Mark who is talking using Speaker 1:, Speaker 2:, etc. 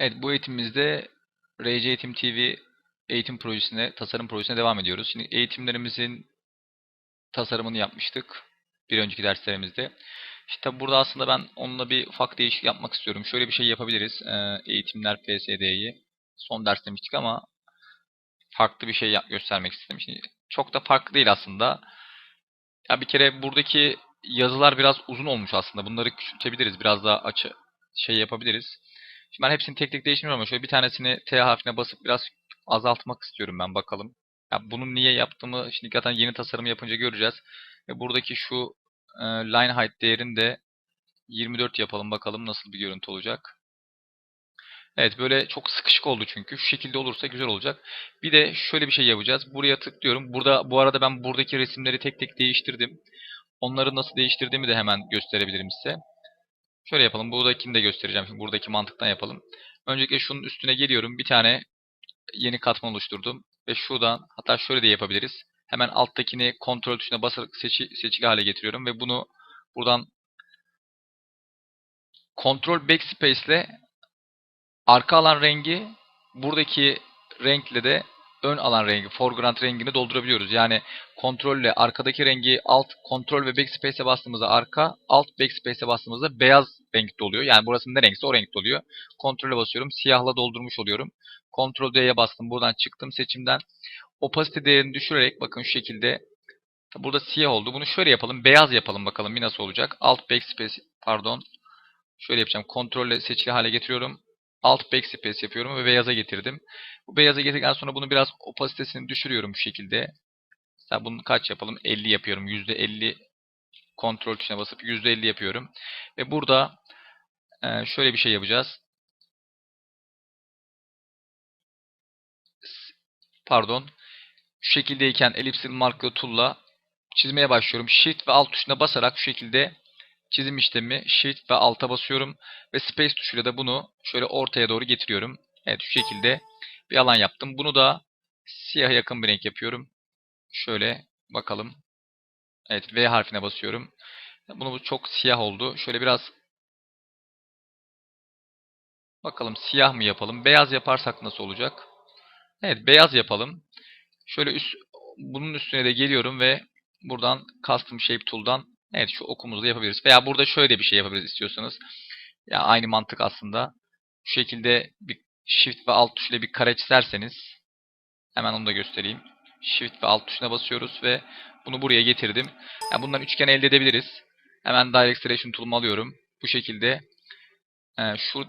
Speaker 1: Evet bu eğitimimizde RC Eğitim TV eğitim projesine, tasarım projesine devam ediyoruz. Şimdi eğitimlerimizin tasarımını yapmıştık bir önceki derslerimizde. İşte burada aslında ben onunla bir ufak değişiklik yapmak istiyorum. Şöyle bir şey yapabiliriz. Ee, eğitimler PSD'yi son ders demiştik ama farklı bir şey göstermek istedim. Şimdi çok da farklı değil aslında. Ya bir kere buradaki yazılar biraz uzun olmuş aslında. Bunları küçültebiliriz. Biraz daha açı şey yapabiliriz. Şimdi ben hepsini tek tek değiştirmiyorum ama şöyle bir tanesini T harfine basıp biraz azaltmak istiyorum ben bakalım. Ya bunu niye yaptığımı şimdi zaten yeni tasarım yapınca göreceğiz. Ve buradaki şu e, line height değerini de 24 yapalım bakalım nasıl bir görüntü olacak. Evet böyle çok sıkışık oldu çünkü. Şu şekilde olursa güzel olacak. Bir de şöyle bir şey yapacağız. Buraya tıklıyorum. Burada bu arada ben buradaki resimleri tek tek değiştirdim. Onları nasıl değiştirdiğimi de hemen gösterebilirim size. Şöyle yapalım. Buradakini de göstereceğim. Şimdi buradaki mantıktan yapalım. Öncelikle şunun üstüne geliyorum. Bir tane yeni katman oluşturdum. Ve şuradan hatta şöyle de yapabiliriz. Hemen alttakini kontrol tuşuna basarak seçi, seçili hale getiriyorum. Ve bunu buradan kontrol backspace ile arka alan rengi buradaki renkle de ön alan rengi, foreground rengini doldurabiliyoruz. Yani kontrolle arkadaki rengi alt kontrol ve backspace'e bastığımızda arka, alt backspace'e bastığımızda beyaz renkte oluyor. Yani burası ne renkse o renkte oluyor. Kontrole basıyorum. Siyahla doldurmuş oluyorum. Ctrl D'ye bastım. Buradan çıktım seçimden. Opacity değerini düşürerek bakın şu şekilde burada siyah oldu. Bunu şöyle yapalım. Beyaz yapalım bakalım bir nasıl olacak. Alt backspace pardon. Şöyle yapacağım. Kontrolle seçili hale getiriyorum. Alt backspace yapıyorum ve beyaza getirdim. Bu beyaza getirdikten sonra bunu biraz opasitesini düşürüyorum bu şekilde. Mesela bunu kaç yapalım? 50 yapıyorum. %50 kontrol tuşuna basıp %50 yapıyorum. Ve burada e, şöyle bir şey yapacağız. Pardon. Şu şekildeyken ellipsil marker tool'la çizmeye başlıyorum. Shift ve alt tuşuna basarak şu şekilde çizim işlemi Shift ve Alt'a basıyorum. Ve Space tuşuyla da bunu şöyle ortaya doğru getiriyorum. Evet şu şekilde bir alan yaptım. Bunu da siyah yakın bir renk yapıyorum. Şöyle bakalım. Evet V harfine basıyorum. Bunu bu çok siyah oldu. Şöyle biraz bakalım siyah mı yapalım? Beyaz yaparsak nasıl olacak? Evet beyaz yapalım. Şöyle üst, bunun üstüne de geliyorum ve buradan Custom Shape Tool'dan evet şu okumuzu da yapabiliriz. Veya burada şöyle bir şey yapabiliriz istiyorsanız. Ya aynı mantık aslında. Şu şekilde bir Shift ve Alt tuşuyla bir kare çizerseniz hemen onu da göstereyim. Shift ve Alt tuşuna basıyoruz ve bunu buraya getirdim. Yani bundan üçgen elde edebiliriz. Hemen Direct Selection Tool'umu alıyorum. Bu şekilde e, şu